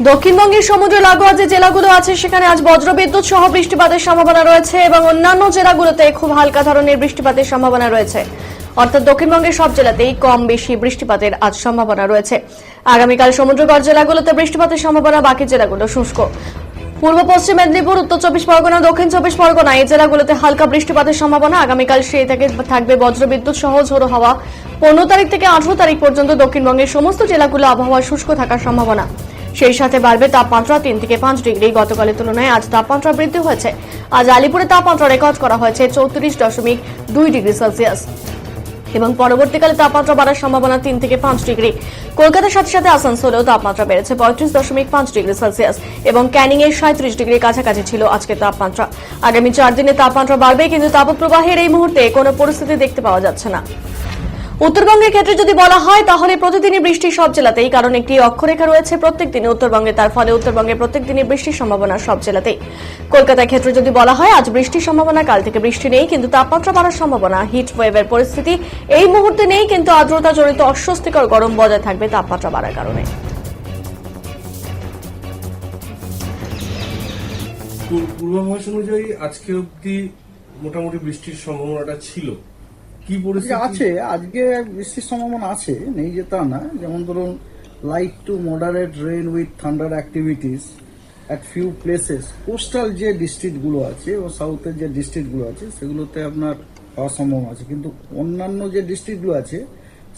দক্ষিণবঙ্গের সমুদ্র লাগোয়া যে জেলাগুলো আছে, সেখানে আজ বজ্রবিদ্যুৎ সহ বৃষ্টিপাতের সম্ভাবনা রয়েছে এবং অন্যান্য জেলাগুলোতে খুব হালকা ধরনের বৃষ্টিপাতের সম্ভাবনা রয়েছে। অর্থাৎ দক্ষিণবঙ্গের সব জেলাতেই কম বেশি বৃষ্টিপাতের আজ সম্ভাবনা রয়েছে। আগামীকাল সমুদ্রগড় জেলাগুলোতে বৃষ্টিপাতের সম্ভাবনা, বাকি জেলাগুলো শুষ্ক। পূর্ব পশ্চিম মেদিনীপুর, উত্তর চব্বিশ পরগনা, দক্ষিণ চব্বিশ পরগনা এই জেলাগুলোতে হালকা বৃষ্টিপাতের সম্ভাবনা। আগামীকাল সেই থেকে থাকবে বজ্রবিদ্যুৎ সহ ঝোড়ো হাওয়া। পনেরো তারিখ থেকে আঠারো তারিখ পর্যন্ত দক্ষিণবঙ্গের সমস্ত জেলাগুলো আবহাওয়া শুষ্ক থাকার সম্ভাবনা। সেই সাথে বাড়বে তাপমাত্রা তিন থেকে পাঁচ ডিগ্রি। গতকালের তুলনায় আজ তাপমাত্রা বৃদ্ধি হয়েছে। আজ আলিপুরে তাপমাত্রা রেকর্ড করা হয়েছে চৌত্রিশ দশমিক দুই ডিগ্রি সেলসিয়াস। এবং পরবর্তীকালে তাপমাত্রা বাড়ার সম্ভাবনা তিন থেকে পাঁচ ডিগ্রি। কলকাতার সাথে সাথে আসানসোলেও তাপমাত্রা বেড়েছে পঁয়ত্রিশ দশমিক পাঁচ ডিগ্রি সেলসিয়াস। এবং ক্যানিং এর সাঁত্রিশ ডিগ্রি কাছাকাছি ছিল আজকের তাপমাত্রা। আগামী চার দিনে তাপমাত্রা বাড়বে, কিন্তু তাপপ্রবাহের এই মুহূর্তে কোনো পরিস্থিতি দেখতে পাওয়া যাচ্ছে না। উত্তরবঙ্গের ক্ষেত্রে যদি বলা হয়, তাহলে প্রতিদিনই বৃষ্টি সব জেলাতেই, কারণ একটি অক্ষরেখা রয়েছে প্রত্যেক দিনে উত্তরবঙ্গে, তার ফলে উত্তরবঙ্গে প্রত্যেক দিনই বৃষ্টির সম্ভাবনা সব জেলাতেই। কলকাতার ক্ষেত্রে যদি বলা হয়, আজ বৃষ্টির সম্ভাবনা, কাল থেকে বৃষ্টি নেই, কিন্তু তাপমাত্রা বাড়ার সম্ভাবনা হিট ওয়েভের পরিস্থিতি এই মুহূর্তে নেই, কিন্তু আর্দ্রতা জনিত অস্বস্তিকর গরম বজায় থাকবে তাপমাত্রা বাড়ার কারণে। পূর্বাভাস অনুযায়ী আজকে অব্দি মোটামুটি বৃষ্টির সম্ভাবনাটা ছিল। কি পরিস্থিতি? আছে, আজকে বৃষ্টির সম্ভাবনা আছে, নেই যে তা না। যেমন ধরুন light to moderate rain with thunder activities at few places coastal যে ডিস্ট্রিক্টগুলো আছে ও সাউথের যে ডিস্ট্রিক্টগুলো আছে, সেগুলোতে আপনার হওয়ার সম্ভাবনা আছে। কিন্তু অন্যান্য যে ডিস্ট্রিক্টগুলো আছে,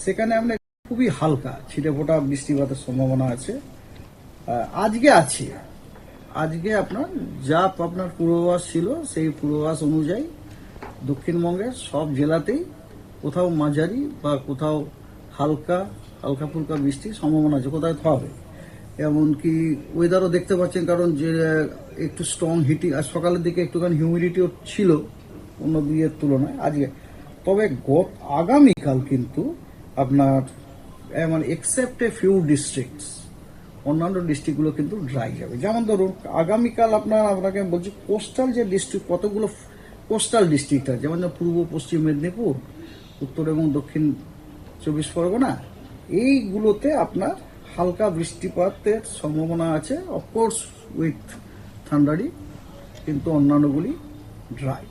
সেখানে আপনার খুবই হালকা ছিটে ফোটা বৃষ্টিপাতের সম্ভাবনা আছে। আজকে আছে। আজকে আপনার, যা আপনার পূর্বাভাস ছিল, সেই পূর্বাভাস অনুযায়ী দক্ষিণবঙ্গের সব জেলাতেই কোথাও মাঝারি বা কোথাও হালকা হালকা ফুলকা বৃষ্টির সম্ভাবনা আছে, কোথায় হবে। এমনকি ওয়েদারও দেখতে পাচ্ছেন, কারণ যে, একটু স্ট্রং হিটিং আর সকালের দিকে একটুখানি হিউমিডিটিও ছিল অন্য দিকের তুলনায় আজকে। তবে গত, আগামীকাল কিন্তু আপনার মানে এক্সেপ্ট এ ফিউ ডিস্ট্রিক্টস অন্যান্য ডিস্ট্রিক্টগুলো কিন্তু ড্রাই যাবে। যেমন ধরুন, আগামীকাল আপনার, আপনাকে বলছি কোস্টাল যে ডিস্ট্রিক্ট কতগুলো কোস্টাল ডিস্ট্রিক্ট আছে, যেমন পূর্ব, পশ্চিম মেদিনীপুর, উত্তর এবং দক্ষিণ চব্বিশ পরগনা, এইগুলোতে আপনার হালকা বৃষ্টিপাতের সম্ভাবনা আছে অফকোর্স উইথ থান্ডারি কিন্তু অন্যান্যগুলি ড্রাই